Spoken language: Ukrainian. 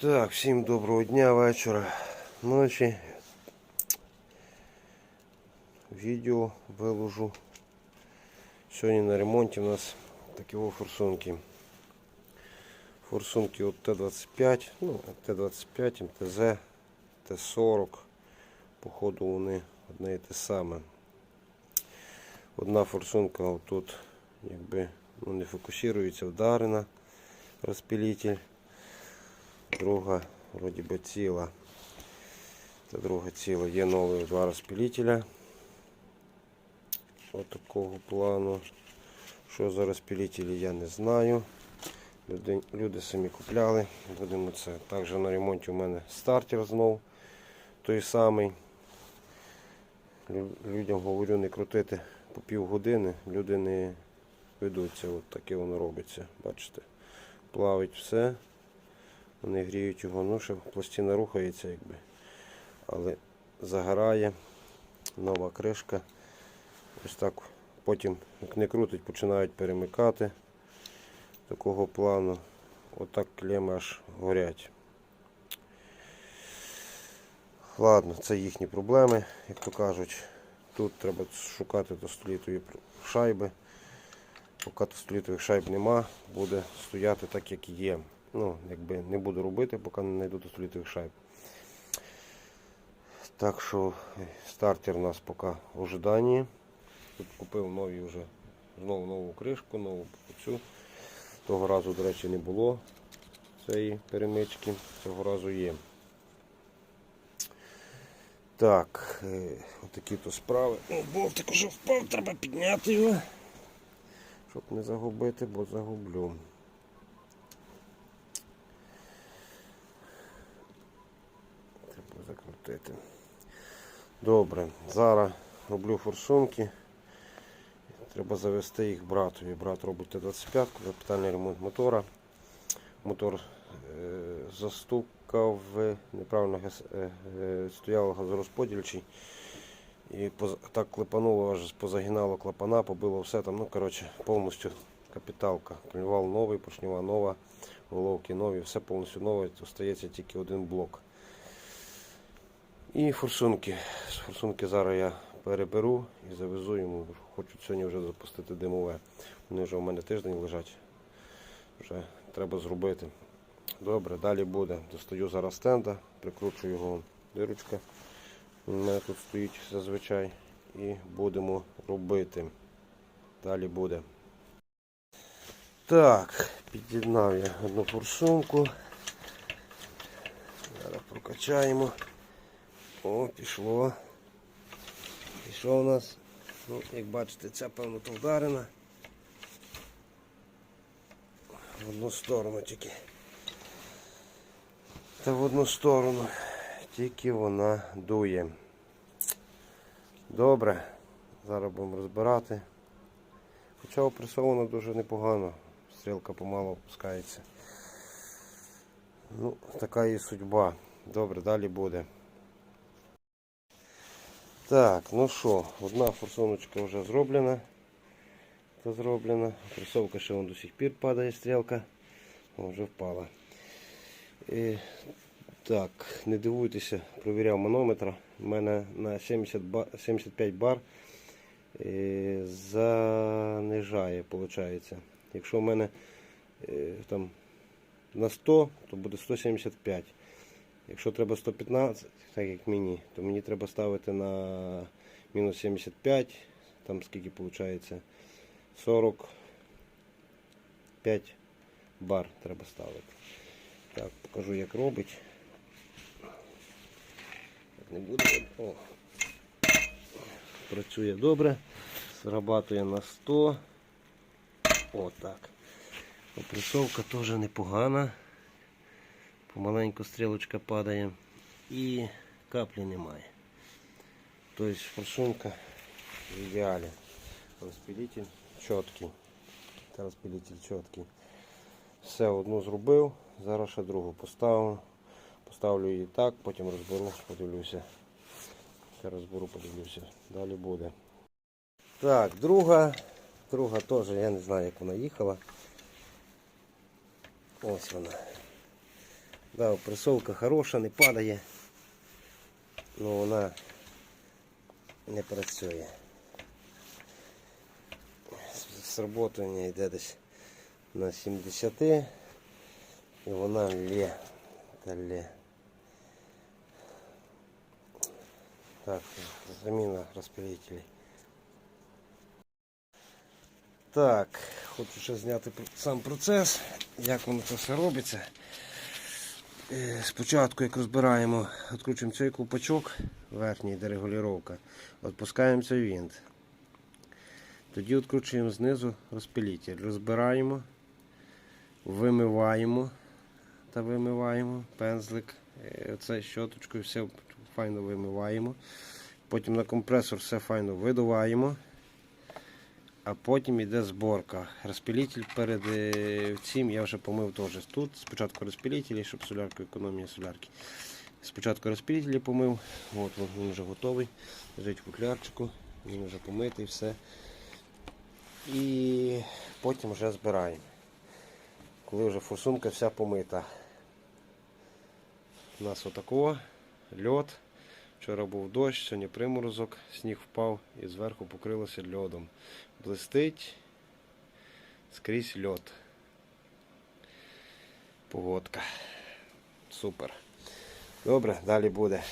Так, всім доброго дня, вечора, ночі. Відео виложу. Сьогодні на ремонті у нас такі форсунки. Форсунки от Т-25, ну, Т-25, МТЗ, Т-40. Походу вони одне і те саме. Одна форсунка отут якби ну, не фокусується, вдарена розпилитель. Друга вроді би ціла. Це друга ціла. Є нові два розпилителя. Ось такого плану. Що за розпилителі, я не знаю. Люди, люди самі купляли. Будемо це. Також на ремонті у мене стартер знов той самий. Людям говорю не крутити по півгодини. Люди не ведуться. От таке воно робиться. Бачите? Плавить все. Вони гріють його, ну пластина рухається якби. Але загорає, нова кришка. Ось так потім, як не крутить, починають перемикати такого плану. Отак клеми аж горять. Ладно, це їхні проблеми, як то кажуть. Тут треба шукати тостолітові шайби. Поки тостолітових шайб нема, буде стояти так, як є. Ну, якби не буду робити, поки не знайду тостолітових шайб. Так що е, стартер у нас поки в ожиданні. Тут купив нові вже знову нову кришку, нову цю. Того разу, до речі, не було цієї перемички, цього разу є. Так, е, отакі то справи. О, болтик уже впав, треба підняти його, щоб не загубити, бо загублю. Треба закрутити. Добре, зараз роблю форсунки. Треба завести їх братові. Брат робить Т-25, капітальний ремонт мотора. Мотор е, застукав, неправильно гас- е, е, стояв газорозподільчий. І так клепануло, аж позагинало клапана, побило все там. Ну, коротше, повністю капіталка. Клювал новий, поршнева нова, головки нові, все повністю нове. Остається тільки один блок. І форсунки. Форсунки зараз я переберу і завезу йому. Хочу сьогодні вже запустити димове. Вони вже у мене тиждень лежать. Вже треба зробити. Добре, далі буде. Достаю зараз стенда, прикручу його дирочка. У мене тут стоїть зазвичай. І будемо робити. Далі буде. Так, під'єднав я одну форсунку. Зараз прокачаємо. О, пішло. Що у нас? Ну, як бачите, ця певно то вдарена. В одну сторону тільки. Та в одну сторону. Тільки вона дує. Добре. Зараз будемо розбирати. Хоча опресовано дуже непогано. Стрілка помало опускається. Ну, така і судьба. Добре, далі буде. Так, ну що, одна форсуночка вже зроблена. Та зроблена. Пресовка ще вон до сих пір падає стрілка. Вже впала. І, так, не дивуйтеся, провіряв манометр. У мене на 70 ба- 75 бар е, занижає, виходить. Якщо в мене е, там на 100, то буде 175. Якщо треба 115, так як мені, то мені треба ставити на мінус 75, там скільки виходить, 45 бар треба ставити. Так, покажу як робить. Не буде. О. Працює добре. Срабатує на 100. Отак. Опресовка теж непогана. Помаленьку стрілочка падає і каплі немає. Тобто форсунка в ідеалі. Розпилитель чіткий. Та розпилитель чіткий. Все одну зробив, зараз ще другу поставив. Поставлю її так, потім розберу, подивлюся. Ще розберу, подивлюся. Далі буде. Так, друга. Друга теж, я не знаю, як вона їхала. Ось вона. Да, присовка хороша, не падає. Ну вона не працює. Сработання йде десь на 70 і вона лє. Та лє. Так, заміна розпилителей. Так, хочу ще зняти пр- сам процес, як воно це все робиться. Е, Спочатку, як розбираємо, відкручуємо цей ковпачок верхній, де регулювання, відпускаємо цей винт. Тоді відкручуємо знизу розпилитель, розбираємо, вимиваємо та вимиваємо пензлик, е, оце щоточкою, все файно вимиваємо. Потім на компресор все файно видуваємо. А потім йде зборка. Розпилитель перед е, цим я вже помив теж тут. Спочатку розпилителі, щоб солярку, економія солярки. Спочатку розпилителі помив, от він вже готовий. Лежить в футлярчику, він вже помитий, все. І потім вже збираємо. Коли вже форсунка вся помита. У нас отакого льот. Вчора був дощ, сьогодні приморозок, сніг впав і зверху покрилося льодом. Блистить скрізь льод. Погодка. Супер. Добре, далі буде.